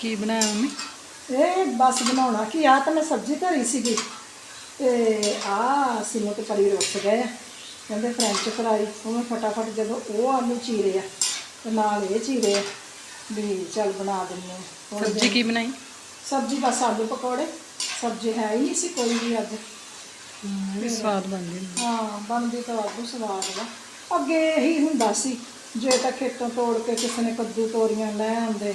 ਕੀ ਬਣਾਇਆ ਮੰਮੀ? ਇਹ ਬਸ ਬਣਾਉਣਾ ਕੀ ਆ ਤਾਂ ਮੈਂ ਸਬਜ਼ੀ ਧਰੀ ਸੀਗੀ। ਤੇ ਆ ਸਿਮੋ ਤੇ ਪਰੀ ਰੁੱਸ ਗਏ ਆ। ਕਹਿੰਦੇ ਫ੍ਰੈਂਚ ਫਰਾਈ ਉਹ ਮੈਂ ਫਟਾਫਟ ਜਦੋਂ ਉਹ ਆਲੂ ਚੀਰੇ ਆ ਤੇ ਨਾਲ ਇਹ ਚੀਰੇ ਆ ਵੀ ਚੱਲ ਬਣਾ ਆ। ਥੋੜ੍ਹੇ ਸਬਜ਼ੀ ਕੀ ਬਣਾਈ? ਸਬਜ਼ੀ ਬਸ ਆਲੂ ਪਕੌੜੇ ਸਬਜ਼ੀ ਹੈ ਹੀ ਨਹੀਂ ਸੀ ਕੋਈ ਵੀ ਅੱਜ। ਵੀ ਸਵਾਦ ਬਣਦੀ। ਹਾਂ ਬਣਦੀ ਤਾਂ ਵਾਧੂ ਸਵਾਦ ਵਾ ਅੱਗੇ ਇਹੀ ਹੁੰਦਾ ਸੀ ਜੇ ਤਾਂ ਖੇਤੋਂ ਤੋੜ ਕੇ ਕਿਸੇ ਨੇ ਕੱਦੂ ਤੋਰੀਆਂ ਲੈ ਆਉਂਦੇ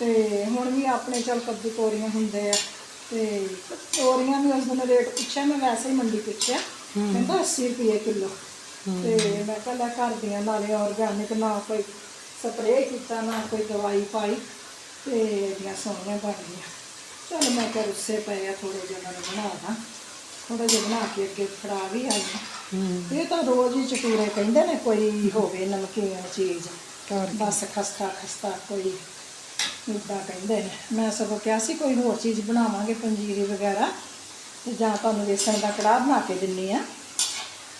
ਤੇ ਹੁਣ ਵੀ ਆਪਣੇ ਚਲ ਕੱਦੂ ਤੋਰੀਆਂ ਹੁੰਦੇ ਆ ਤੇ ਤੋਰੀਆਂ ਵੀ ਉਸ ਦਿਨ ਰੇਟ ਪੁੱਛਿਆ ਮੈਂ ਵੈਸੇ ਹੀ ਮੰਡੀ ਪੁੱਛਿਆ ਕਹਿੰਦਾ 80 ਰੁਪਏ ਕਿਲੋ। ਤੇ ਮੈਂ ਕਿਹਾ ਲੈ ਘਰ ਦੀਆਂ ਨਾਲੇ ਆਰਗੈਨਿਕ ਨਾ ਕੋਈ ਸਪਰੇਅ ਕੀਤਾ ਨਾ ਕੋਈ ਦਵਾਈ ਪਾਈ ਤੇ ਇਹਦੀਆਂ ਸੋਹਣੀਆਂ ਬਣ ਗਈਆਂ। ਚਲ ਮੈਂ ਕਿਹਾ ਰੁੱਸੇ ਪਏ ਆ ਥੋੜੇ ਜਿਹਾ ਉਹਨਾਂ ਨੂੰ ਬਣਾ ਦਾਂ। ਥੋੜਾ ਜਿਹਾ ਬਣਾ ਕੇ ਅੱਗੇ ਫੜਾ ਵੀ ਆਈ ਇਹ ਤਾਂ ਰੋਜ਼ ਹੀ ਚਟੂਰੇ ਕਹਿੰਦੇ ਨੇ ਕੋਈ ਹੋਵੇ ਨਮਕੀਨ ਚੀਜ਼ ਬਸ ਖਸਤਾ ਖਸਤਾ ਕੋਈ ਇੱਦਾਂ ਕਹਿੰਦੇ ਨੇ। ਮੈਂ ਸਗੋਂ ਕਿਹਾ ਸੀ ਕੋਈ ਹੋਰ ਚੀਜ਼ ਬਣਾਵਾਂਗੇ ਪੰਜੀਰੀ ਵਗੈਰਾ। ਤੇ ਜਾਂ ਤੁਹਾਨੂੰ ਵੇਸਣ ਦਾ ਕੜਾਹ ਬਣਾ ਕੇ ਦਿੰਨੀ ਆ।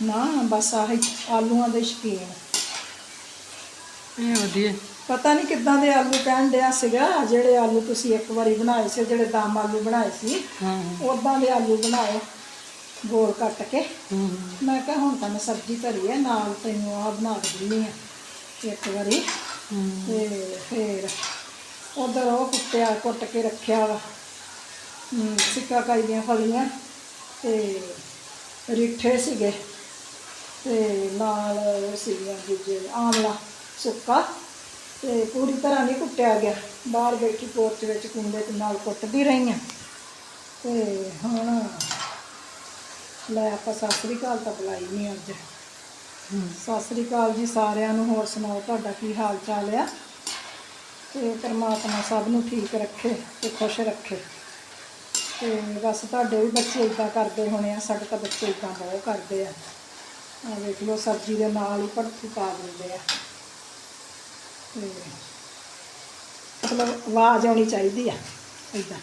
ਨਾ ਬਸ ਆਹੀ ਆਲੂਆਂ ਦੇ ਸ਼ੌਕੀਨ। ਇਹ ਵਧੀਆ। ਪਤਾ ਨਹੀਂ ਕਿੱਦਾਂ ਦੇ ਆਲੂ ਕਹਿਣ ਡਿਆ ਸੀਗਾ ਜਿਹੜੇ ਆਲੂ ਤੁਸੀਂ ਇੱਕ ਵਾਰੀ ਬਣਾਏ ਸੀ ਜਿਹੜੇ ਦਮ ਆਲੂ ਬਣਾਏ ਸੀ। ਉਦਾਂ ਦੇ ਆਲੂ ਬਣਾਏ ਗੋਲ ਕੱਟ ਕੇ। ਮੈਂ ਕਿਹਾ ਹੁਣ ਤਾਂ ਮੈਂ ਸਬਜ਼ੀ ਧਰੀ ਹੈ ਨਾਲ ਤੈਨੂੰ ਆ ਬਣਾ ਦਿੰਨੀ ਆ ਇੱਕ ਵਾਰੀ। ਤੇ ਫਿਰ ਉਧਰ ਉਹ ਕੁੱਟਿਆ ਕੁੱਟ ਕੇ ਰੱਖਿਆ ਵਾ। ਸਿੱਕਾ ਕਾਈ ਦੀਆਂ ਫਲੀਆਂ ਤੇ ਰਿੱਠੇ ਸੀਗੇ ਤੇ ਨਾਲ ਸੀਗੀਆਂ ਦੂਜੇ ਆਮਲਾ ਸੁੱਕਾ ਤੇ ਪੂਰੀ ਤਰ੍ਹਾਂ ਨਹੀਂ ਕੁੱਟਿਆ ਗਿਆ। ਬਾਹਰ ਬੈਠੀ ਪੋਰਚ ਵਿੱਚ ਕੁੰਡੇ ਦੇ ਨਾਲ ਕੁੱਟਦੀ ਰਹੀਆਂ। ਤੇ ਹੁਣ ਲੈ ਆਪਾਂ ਸਤਿ ਸ੍ਰੀ ਅਕਾਲ ਤਾਂ ਬੁਲਾਈ ਨਹੀਂ ਅੱਜ। ਸਤਿ ਸ੍ਰੀ ਅਕਾਲ ਜੀ ਸਾਰਿਆਂ ਨੂੰ ਹੋਰ ਸੁਣਾਓ ਤੁਹਾਡਾ ਕੀ ਹਾਲ ਚਾਲ ਆ? ਤੇ ਪਰਮਾਤਮਾ ਸਭ ਨੂੰ ਠੀਕ ਰੱਖੇ ਤੇ ਖੁਸ਼ ਰੱਖੇ। ਤੇ ਬਸ ਤੁਹਾਡੇ ਵੀ ਬੱਚੇ ਇਦਾਂ ਕਰਦੇ ਹੋਣੇ ਆ ਸਾਡੇ ਤਾਂ ਬੱਚੇ ਇਦਾਂ ਬਹੁਤ ਕਰਦੇ ਆ। ਆ ਵੇਖ ਲਓ ਸਬਜ਼ੀ ਦੇ ਨਾਲ ਹੀ ਭੜਥੀ ਪਾ ਦਿੰਦੇ ਆ। ਤੇ ਮਤਲਬ ਆਵਾਜ਼ ਆਉਣੀ ਚਾਹੀਦੀ ਆ ਇਦਾਂ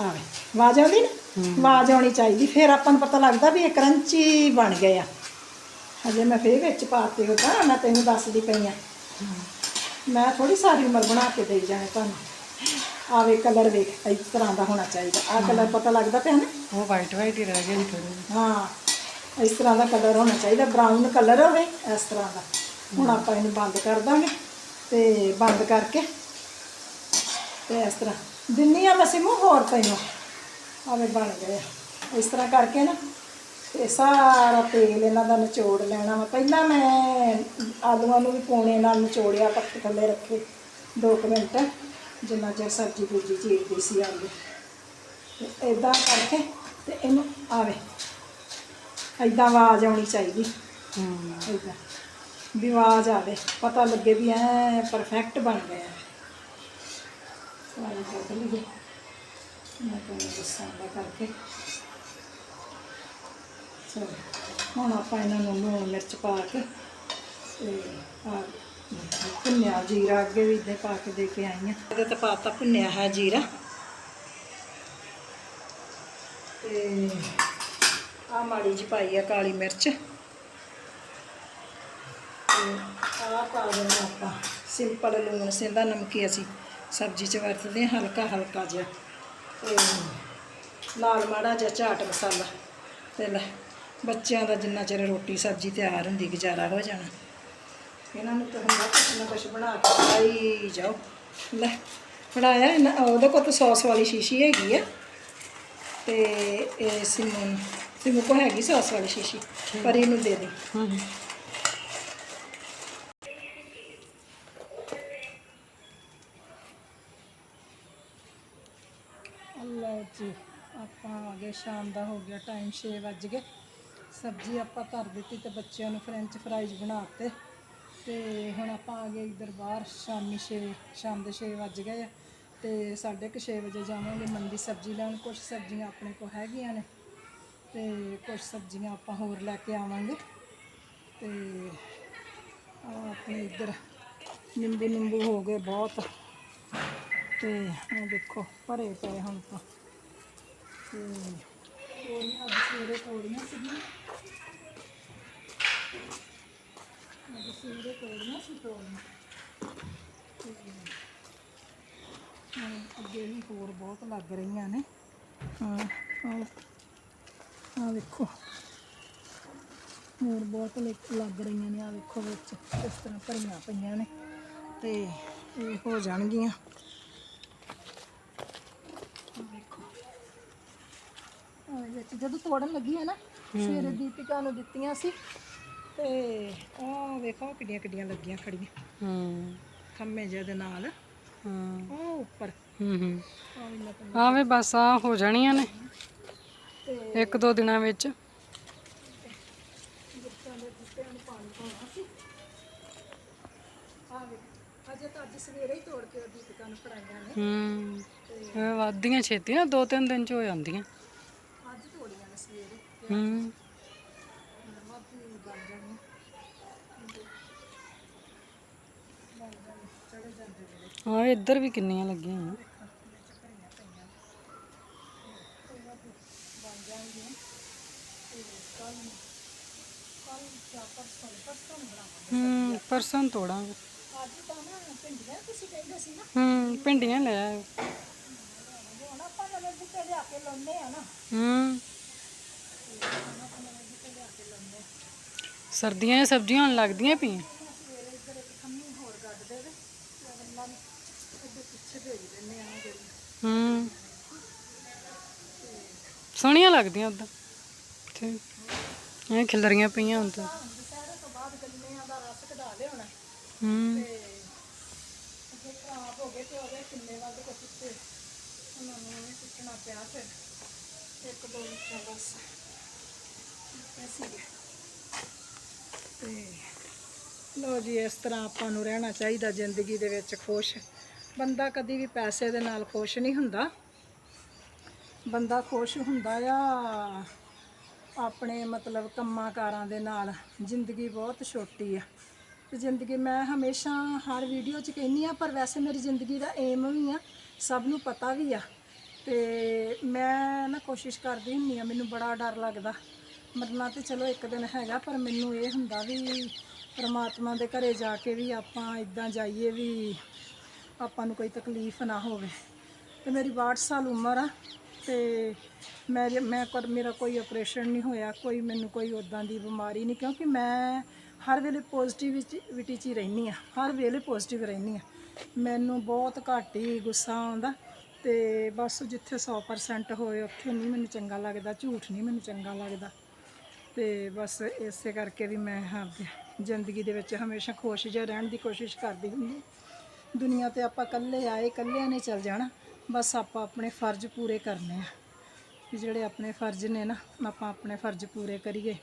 ਆਵੇ ਆਵਾਜ਼ ਆਉਂਦੀ ਨਾ? ਆਵਾਜ਼ ਆਉਣੀ ਚਾਹੀਦੀ ਫਿਰ ਆਪਾਂ ਨੂੰ ਪਤਾ ਲੱਗਦਾ ਵੀ ਇਹ ਕਰੰਚੀ ਬਣ ਗਏ ਆ। ਹਜੇ ਮੈਂ ਫੇਰ ਵਿੱਚ ਪਾਤੇ ਹੋ ਤਾਂ ਮੈਂ ਤੈਨੂੰ ਦੱਸਦੀ ਪਈ ਆ। ਮੈਂ ਥੋੜੀ ਸਾਰੀ ਉਮਰ ਬਣਾ ਕੇ ਦੇਈ ਜਾਣੇ ਤੁਹਾਨੂੰ। ਆਵੇ ਕਲਰ ਵੇਖ ਇਸ ਤਰ੍ਹਾਂ ਦਾ ਹੋਣਾ ਚਾਹੀਦਾ। ਆ ਕਲਰ ਪਤਾ ਲੱਗਦਾ ਪਿਆ ਨਾ? ਉਹ ਵਾਈਟ ਵਾਈਟ ਹੀ ਰਹਿ ਗਿਆ ਥੋੜੇ ਹਾਂ ਇਸ ਤਰ੍ਹਾਂ ਦਾ ਕਲਰ ਹੋਣਾ ਚਾਹੀਦਾ। ਬਰਾਊਨ ਕਲਰ ਹੋਵੇ ਇਸ ਤਰ੍ਹਾਂ ਦਾ। ਹੁਣ ਆਪਾਂ ਇਹਨੂੰ ਬੰਦ ਕਰ ਦਾਂਗੇ ਤੇ ਬੰਦ ਕਰਕੇ ਤੇ ਇਸ ਤਰ੍ਹਾਂ। ਦਿੰਨੀ ਆ ਵਸੇ ਮੂੰਹ ਹੋਰ ਤੈਨੂੰ ਆਵੇ ਬਣ ਗਏ। ਇਸ ਤਰ੍ਹਾਂ ਕਰਕੇ ਨਾ ਤੇ ਸਾਰਾ ਤੇਲ ਇਹਨਾਂ ਦਾ ਨਿਚੋੜ ਲੈਣਾ ਵਾ। ਪਹਿਲਾਂ ਮੈਂ ਆਲੂਆਂ ਨੂੰ ਵੀ ਪੌਣੇ ਨਾਲ ਨਿਚੋੜਿਆ ਪੱਕੇ ਥੱਲੇ ਰੱਖੇ 2 ਮਿੰਟ ਜਿੰਨਾ ਚਿਰ ਸਬਜ਼ੀ ਦੂਜੀ ਚੀਰਦੀ ਸੀ ਆਲੂ। ਤੇ ਇਦਾਂ ਕਰਕੇ ਤੇ ਇਹਨੂੰ ਆਵੇ ਇਦਾਂ ਆਵਾਜ਼ ਆਉਣੀ ਚਾਹੀਦੀ। ਹੂੰ। ਇਦਾਂ ਵੀ ਆਵਾਜ਼ ਆਵੇ ਪਤਾ ਲੱਗੇ ਵੀ ਐ ਪਰਫੈਕਟ ਬਣ ਗਿਆ। ਸਾਰੇ ਕੱਢ ਲਈਏ। ਮੈਂ ਤੁਹਾਨੂੰ ਦੱਸਾਂਗਾ ਕਰਕੇ। ਚਲੋ ਹੁਣ ਆਪਾਂ ਇਹਨਾਂ ਨੂੰ ਲੂਣ, ਮਿਰਚ ਪਾ ਕੇ ਤੇ ਆ ਭੁੰਨਿਆ ਜੀਰਾ ਅੱਗੇ ਵੀ ਇੱਦਾਂ ਪਾ ਕੇ ਦੇ ਕੇ ਆਈ ਹਾਂ। ਇਹਦੇ ਤੇ ਪਾਤਾ ਭੁੰਨਿਆ ਹੈ ਜੀਰਾ। ਤੇ ਆ ਮਾੜੀ ਜੀ ਪਾਈ ਆ ਕਾਲੀ ਮਿਰਚ। ਆ ਪਾ ਦੇਣਾ ਆਪਾਂ। ਸਿੰਪਲ ਲੂਣ ਸਿੰਦਾ ਨਮਕੀ ਅਸੀਂ ਸਬਜ਼ੀ 'ਚ ਵਰਤਦੇ ਹਾਂ, ਹਲਕਾ ਹਲਕਾ ਜਿਹਾ। ਤੇ ਨਾਲ ਮਾੜਾ ਜਿਹਾ ਚਾਟ ਮਸਾਲਾ। ਤੇ ਲੈ। ਬੱਚਿਆਂ ਦਾ ਜਿੰਨਾ ਚਿਰ ਰੋਟੀ ਸਬਜ਼ੀ ਤਿਆਰ ਹੁੰਦੀ ਗੁਜ਼ਾਰਾ ਹੋ ਜਾਣਾ। ਇਹਨਾਂ ਨੂੰ ਤਾਂ ਹੁੰਦਾ ਕੁਛ ਨਾ ਕੁਛ ਬਣਾ ਕੇ ਖਾਈ ਜਾਓ। ਲੈ ਬਣਾਇਆ ਇਹਨਾਂ- ਉਹਦੇ ਕੋਲ ਤਾਂ ਸੌਸ ਵਾਲੀ ਸ਼ੀਸ਼ੀ ਹੈਗੀ ਆ। ਤੇ ਇਹ ਸਿਮਨ ਸਿਮੂ ਕੋ ਹੈਗੀ ਸੌਸ ਵਾਲੀ ਸ਼ੀਸ਼ੀ ਪਰ ਇਹਨੂੰ ਦੇ ਦੇ। ਅੱਲਾ ਜੀ ਆਪਾਂ ਆ ਗਏ ਸ਼ਾਮ ਦਾ ਹੋ ਗਿਆ ਟਾਈਮ 6 ਵੱਜ ਗਏ। ਸਬਜ਼ੀ ਆਪਾਂ ਧਰ ਦਿੱਤੀ ਤੇ ਬੱਚਿਆਂ ਨੂੰ ਫ੍ਰੈਂਚ ਫਰਾਈਜ਼ ਬਣਾਤੇ ਤੇ ਹੁਣ ਆਪਾਂ ਆ ਗਏ ਇੱਧਰ ਬਾਹਰ, ਸ਼ਾਮੀ 6 ਸ਼ਾਮ ਦੇ 6 ਵੱਜ ਗਏ ਆ ਤੇ 6:30 ਵਜੇ ਜਾਵਾਂਗੇ ਮੰਡੀ ਸਬਜ਼ੀ ਲੈਣ। ਕੁਝ ਸਬਜ਼ੀਆਂ ਆਪਣੇ ਕੋਲ ਹੈਗੀਆਂ ਨੇ ਤੇ ਕੁਝ ਸਬਜ਼ੀਆਂ ਆਪਾਂ ਹੋਰ ਲੈ ਕੇ ਆਵਾਂਗੇ। ਤੇ ਆਹ ਆਪਣੇ ਇੱਧਰ ਨਿੰਬੂ ਨਿੰਬੂ ਹੋ ਗਏ ਬਹੁਤ। ਤੇ ਇਹ ਦੇਖੋ, ਭਰੇ ਪਏ ਹੁਣ ਤਾਂ। ਤੇ ਤੋਰੀਆਂ ਅੱਜ ਸਵੇਰੇ ਤੋਰੀਆਂ ਸੀਗੀਆਂ। ਅੱਜ ਸਵੇਰੇ ਤੋਰੀਆਂ ਸੀ ਅੱਗੇ ਵੀ ਹੋਰ ਬਹੁਤ ਲੱਗ ਰਹੀਆਂ ਨੇ ਹਾਂ ਆ ਵੇਖੋ। ਹੋਰ ਬਹੁਤ ਲੱਗ ਰਹੀਆਂ ਨੇ ਆ ਵੇਖੋ। ਵਿੱਚ ਇਸ ਤਰ੍ਹਾਂ ਭਰੀਆਂ ਪਈਆਂ ਨੇ ਤੇ ਇਹ ਹੋ ਜਾਣਗੀਆਂ ਵੇਖੋ। ਵਿੱਚ ਜਦੋਂ ਤੋੜਨ ਲੱਗੀ ਹੈ ਨਾ ਸਵੇਰੇ ਦੀਪਿਕਾ ਨੂੰ ਦਿੱਤੀਆਂ ਸੀ ਤੇ ਉਹ ਵੇਖੋ ਕਿੱਡੀਆਂ ਕਿੱਡੀਆਂ ਲੱਗੀਆਂ ਖੜੀਆਂ। ਹੂੰ। ਖੰਮੇ ਜਿਹੇ ਦੇ ਨਾਲ। ਹੂੰ। ਉਹ ਉੱਪਰ। ਹੂੰ ਹੂੰ। ਵੀ ਆਵੇ ਬਸ ਆ ਹੋ ਜਾਣੀਆਂ ਨੇ। ਤੇ ਇੱਕ ਦੋ ਦਿਨਾਂ ਵਿੱਚ। ਜਿੱਤਾਂ ਦੇ ਬੂਟਿਆਂ ਨੂੰ ਪਾਣੀ ਪਾਉਣਾ ਸੀ। ਆ ਵੇ ਅਜੇ ਤਾਂ ਅੱਜ ਸਵੇਰੇ ਹੀ ਤੋੜ ਕੇ ਉਹ ਦੀਪਿਕਾ ਨੂੰ ਫੜਾਈਆਂ ਨੇ। ਹੂੰ। ਤੇ ਇਹ ਵੱਧਦੀਆਂ ਛੇਤੀ ਨਾ ਦੋ ਤਿੰਨ ਦਿਨ ਚ ਹੋ ਜਾਂਦੀਆਂ ਅੱਜ ਤੋੜੀਆਂ ਨੇ ਸਵੇਰੇ ਹੂੰ। ਇੱਧਰ ਵੀ ਕਿੰਨੀਆਂ ਲੱਗੀਆਂ ਬਣਾਵਾਂਗੇ ਹੂੰ ਪਰਸੋਂ ਤੋੜਾਂਗੇ। ਭਿੰਡੀਆਂ ਤੁਸੀਂ ਕਹਿੰਦੇ ਸੀ ਨਾ ਹੂੰ ਭਿੰਡੀਆਂ ਲੈ ਆਇਓ ਆ ਹੂੰ। ਸਰਦੀਆਂ ਦੀਆਂ ਸਬਜ਼ੀਆਂ ਹੁਣ ਲੱਗਦੀਆਂ ਪਈਆਂ। ਹੂੰ। ਸੋਹਣੀਆਂ ਲੱਗਦੀਆਂ ਉਦਾਂ ਠੀਕ। ਇਹ ਖਿਲਰੀਆਂ ਪਈਆਂ ਹੁਣ ਤਾਂ। ਹੂੰ। ਇੱਕ ਦੋ ਵਿੱਚੋਂ ਬਸ। ਐਸੀ ਤੇ ਲੋ ਜੀ, ਇਸ ਤਰ੍ਹਾਂ ਆਪਾਂ ਨੂੰ ਰਹਿਣਾ ਚਾਹੀਦਾ ਜ਼ਿੰਦਗੀ ਦੇ ਵਿੱਚ ਖੁਸ਼। ਬੰਦਾ ਕਦੀ ਵੀ ਪੈਸੇ ਦੇ ਨਾਲ ਖੁਸ਼ ਨਹੀਂ ਹੁੰਦਾ। ਬੰਦਾ ਖੁਸ਼ ਹੁੰਦਾ ਆ ਆਪਣੇ ਮਤਲਬ ਕੰਮਾਂ ਕਾਰਾਂ ਦੇ ਨਾਲ। ਜ਼ਿੰਦਗੀ ਬਹੁਤ ਛੋਟੀ ਆ। ਤੇ ਜ਼ਿੰਦਗੀ ਮੈਂ ਹਮੇਸ਼ਾ ਹਰ ਵੀਡੀਓ 'ਚ ਕਹਿੰਦੀ ਆ, ਪਰ ਵੈਸੇ ਮੇਰੀ ਜ਼ਿੰਦਗੀ ਦਾ ਏਮ ਵੀ ਆ, ਸਭ ਨੂੰ ਪਤਾ ਵੀ ਆ। ਤੇ ਮੈਂ ਨਾ ਕੋਸ਼ਿਸ਼ ਕਰਦੀ ਹੁੰਦੀ ਆ, ਮੈਨੂੰ ਬੜਾ ਡਰ ਲੱਗਦਾ। ਮਰਨਾ ਤੇ ਚਲੋ ਇੱਕ ਦਿਨ ਹੈਗਾ, ਪਰ ਮੈਨੂੰ ਇਹ ਹੁੰਦਾ ਵੀ ਪਰਮਾਤਮਾ ਦੇ ਘਰੇ ਜਾ ਕੇ ਵੀ ਆਪਾਂ ਇਦਾਂ ਜਾਈਏ ਵੀ ਆਪਾਂ ਨੂੰ ਕੋਈ ਤਕਲੀਫ ਨਾ ਹੋਵੇ। ਤੇ ਮੇਰੀ 62 ਸਾਲ ਉਮਰ ਆ ਤੇ ਮੇਰੇ ਮੈਂ ਕਰ ਮੇਰਾ ਕੋਈ ਆਪਰੇਸ਼ਨ ਨਹੀਂ ਹੋਇਆ, ਕੋਈ ਮੈਨੂੰ ਕੋਈ ਉਦਾਂ ਦੀ ਬਿਮਾਰੀ ਨਹੀਂ, ਕਿਉਂਕਿ ਮੈਂ ਹਰ ਵੇਲੇ ਪੋਜ਼ਿਟਿਵਿਟੀ 'ਚ ਹੀ ਰਹਿੰਦੀ ਆ ਹਰ ਵੇਲੇ ਪੋਜ਼ਿਟਿਵ ਰਹਿੰਦੀ ਆ ਮੈਨੂੰ ਬਹੁਤ ਘੱਟ ਹੀ ਗੁੱਸਾ ਆਉਂਦਾ ਤੇ ਬਸ ਜਿੱਥੇ 100% ਹੋਏ, ਉੱਥੇ ਨਹੀਂ ਮੈਨੂੰ ਚੰਗਾ ਲੱਗਦਾ, ਝੂਠ ਨਹੀਂ ਮੈਨੂੰ ਚੰਗਾ ਲੱਗਦਾ। ਤੇ ਬਸ ਇਸੇ ਕਰਕੇ ਵੀ ਮੈਂ ਆਪਦੀ ਜ਼ਿੰਦਗੀ ਦੇ ਵਿੱਚ ਹਮੇਸ਼ਾ ਖੁਸ਼ ਜਿਹਾ ਰਹਿਣ ਦੀ ਕੋਸ਼ਿਸ਼ ਕਰਦੀ ਹੁੰਦੀ। ਦੁਨੀਆ ਤੇ ਆਪਾਂ ਇਕੱਲੇ ਆਏ, ਇਕੱਲਿਆਂ ਨੇ ਚੱਲ ਜਾਣਾ, ਬਸ ਆਪਾਂ ਆਪਣੇ ਫਰਜ਼ ਪੂਰੇ ਕਰਨੇ ਆ। ਵੀ ਜਿਹੜੇ ਆਪਣੇ ਫਰਜ਼ ਨੇ ਨਾ, ਆਪਾਂ ਆਪਣੇ ਫਰਜ਼ ਪੂਰੇ ਕਰੀਏ।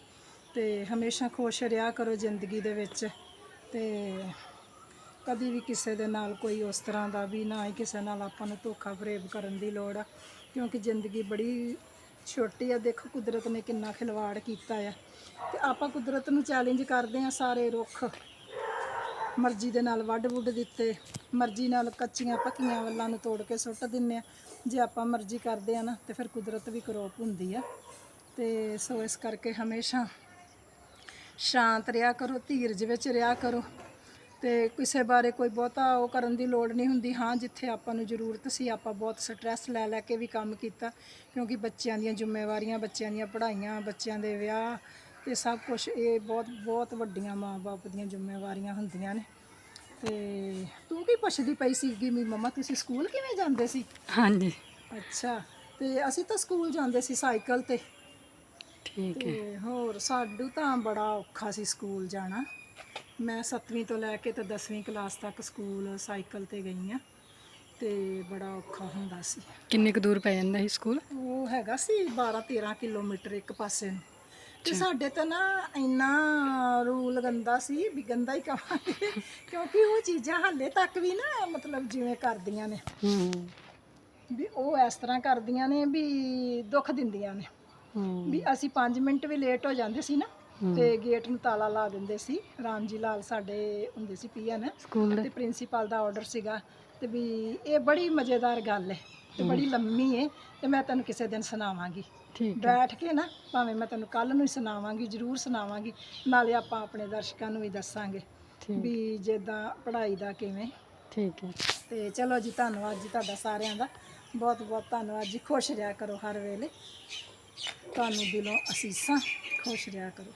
ਤੇ ਹਮੇਸ਼ਾ ਖੁਸ਼ ਰਿਹਾ ਕਰੋ ਜ਼ਿੰਦਗੀ ਦੇ ਵਿੱਚ। ਤੇ ਕਦੀ ਵੀ ਕਿਸੇ ਦੇ ਨਾਲ ਕੋਈ ਉਸ ਤਰ੍ਹਾਂ ਦਾ ਵੀ ਨਾ ਹੀ ਕਿਸੇ ਨਾਲ ਆਪਾਂ ਨੂੰ ਧੋਖਾ ਫਰੇਬ ਕਰਨ ਦੀ ਲੋੜ ਆ। ਕਿਉਂਕਿ ਜ਼ਿੰਦਗੀ ਬੜੀ ਛੋਟੀ ਆ, ਦੇਖੋ ਕੁਦਰਤ ਨੇ ਕਿੰਨਾ ਖਿਲਵਾੜ ਕੀਤਾ ਆ। ਤੇ ਆਪਾਂ ਕੁਦਰਤ ਨੂੰ ਚੈਲੰਜ ਕਰਦੇ ਆ ਸਾਰੇ ਰੁੱਖ। ਮਰਜ਼ੀ ਦੇ ਨਾਲ ਵੱਢ ਵੁੱਢ ਦਿੱਤੇ, ਮਰਜ਼ੀ ਨਾਲ ਕੱਚੀਆਂ ਪੱਕੀਆਂ ਵੱਲਾਂ ਨੂੰ ਤੋੜ ਕੇ ਸੁੱਟ ਦਿੰਨੇ ਆ। ਜੇ ਆਪਾਂ ਮਰਜ਼ੀ ਕਰਦੇ ਆ ਨਾ, ਤੇ ਫਿਰ ਕੁਦਰਤ ਵੀ ਕਰੋਪ ਹੁੰਦੀ ਆ। ਤੇ ਸੋ ਇਸ ਕਰਕੇ ਹਮੇਸ਼ਾ ਸ਼ਾਂਤ ਰਿਹਾ ਕਰੋ, ਧੀਰਜ ਵਿੱਚ ਰਿਹਾ ਕਰੋ। ਤੇ ਕਿਸੇ ਬਾਰੇ ਕੋਈ ਬਹੁਤਾ ਉਹ ਕਰਨ ਦੀ ਲੋੜ ਨਹੀਂ ਹੁੰਦੀ। ਹਾਂ ਜਿੱਥੇ ਆਪਾਂ ਨੂੰ ਜ਼ਰੂਰਤ ਸੀ ਆਪਾਂ ਬਹੁਤ ਸਟ੍ਰੈਸ ਲੈ ਲੈ ਕੇ ਵੀ ਕੰਮ ਕੀਤਾ ਕਿਉਂਕਿ ਬੱਚਿਆਂ ਦੀਆਂ ਜ਼ਿੰਮੇਵਾਰੀਆਂ ਬੱਚਿਆਂ ਦੀਆਂ ਪੜ੍ਹਾਈਆਂ ਬੱਚਿਆਂ ਦੇ ਵਿਆਹ ਤੇ ਸਭ ਕੁਝ ਇਹ ਬਹੁਤ ਬਹੁਤ ਵੱਡੀਆਂ ਮਾਂ-ਬਾਪ ਦੀਆਂ ਜ਼ਿੰਮੇਵਾਰੀਆਂ ਹੁੰਦੀਆਂ ਨੇ। ਤੇ ਤੂੰ ਕੀ ਪੁੱਛਦੀ ਪਈ ਸੀਗੀ ਵੀ ਮਮਾ ਤੁਸੀਂ ਸਕੂਲ ਕਿਵੇਂ ਜਾਂਦੇ ਸੀ? ਹਾਂਜੀ। ਅੱਛਾ ਤੇ ਅਸੀਂ ਤਾਂ ਸਕੂਲ ਜਾਂਦੇ ਸੀ ਸਾਈਕਲ ਤੇ। ਠੀਕ ਹੈ। ਹੋਰ ਸਾਡੂ ਤਾਂ ਬੜਾ ਔਖਾ ਸੀ ਸਕੂਲ ਜਾਣਾ। ਮੈਂ 7ਵੀਂ ਤੋਂ ਲੈ ਕੇ ਤੇ 10ਵੀਂ ਕਲਾਸ ਤੱਕ ਸਕੂਲ ਸਾਈਕਲ ਤੇ ਗਈ ਆ ਤੇ ਬੜਾ ਔਖਾ ਹੁੰਦਾ ਸੀ। ਕਿੰਨੀ ਕੁ ਦੂਰ ਪੈ ਜਾਂਦਾ ਸੀ ਸਕੂਲ? ਉਹ ਹੈਗਾ ਸੀ 12 13 ਕਿਲੋਮੀਟਰ ਇੱਕ ਪਾਸੇ ਨੂੰ। ਤੇ ਸਾਡੇ ਤਾਂ ਨਾ ਇੰਨਾ ਰੂਲ ਗੰਦਾ ਸੀ ਵੀ ਗੰਦਾ ਹੀ ਕਹਾਂਗੇ ਕਿਉਂਕਿ ਉਹ ਚੀਜ਼ਾਂ ਹਾਲੇ ਤੱਕ ਵੀ ਨਾ ਮਤਲਬ ਜਿਵੇਂ ਕਰਦੀਆਂ ਨੇ। ਵੀ ਉਹ ਇਸ ਤਰ੍ਹਾਂ ਕਰਦੀਆਂ ਨੇ ਵੀ ਦੁੱਖ ਦਿੰਦੀਆਂ ਨੇ। ਵੀ ਅਸੀਂ 5 ਮਿੰਟ ਵੀ ਲੇਟ ਹੋ ਜਾਂਦੇ ਸੀ ਨਾ ਤੇ ਗੇਟ ਨੂੰ ਤਾਲਾ ਲਾ ਦਿੰਦੇ ਸੀ। ਰਾਮ ਜੀ ਲਾਲ ਸਾਡੇ ਹੁੰਦੇ ਸੀ ਪੀਐਨ। ਸਕੂਲ ਤੇ ਦੇ ਪ੍ਰਿੰਸੀਪਲ ਦਾ ਆਰਡਰ ਸੀਗਾ। ਤੇ ਵੀ ਇਹ ਬੜੀ ਮਜ਼ੇਦਾਰ ਗੱਲ ਹੈ ਤੇ ਬੜੀ ਲੰਮੀ ਹੈ ਤੇ ਮੈਂ ਤੈਨੂੰ ਕਿਸੇ ਦਿਨ ਸੁਣਾਵਾਂਗੀ। ਠੀਕ ਬੈਠ ਕੇ ਨਾ ਭਾਵੇਂ ਮੈਂ ਤੈਨੂੰ ਕੱਲ ਨੂੰ ਹੀ ਸੁਣਾਵਾਂਗੀ ਜ਼ਰੂਰ ਸੁਣਾਵਾਂਗੀ ਨਾਲੇ ਆਪਾਂ ਆਪਣੇ ਦਰਸ਼ਕਾਂ ਨੂੰ ਵੀ ਦੱਸਾਂਗੇ ਵੀ ਜਿੱਦਾਂ ਪੜ੍ਹਾਈ ਦਾ ਕਿਵੇਂ। ਠੀਕ ਹੈ। ਤੇ ਚਲੋ ਜੀ ਧੰਨਵਾਦ ਜੀ ਤੁਹਾਡਾ ਸਾਰਿਆਂ ਦਾ। ਬਹੁਤ ਬਹੁਤ ਧੰਨਵਾਦ ਜੀ। ਖੁਸ਼ ਰਿਹਾ ਕਰੋ ਹਰ ਵੇਲੇ। ਤੁਹਾਨੂੰ ਦਿਲੋਂ ਅਸੀਸਾਂ ਖੁਸ਼ ਰਿਹਾ ਕਰੋ।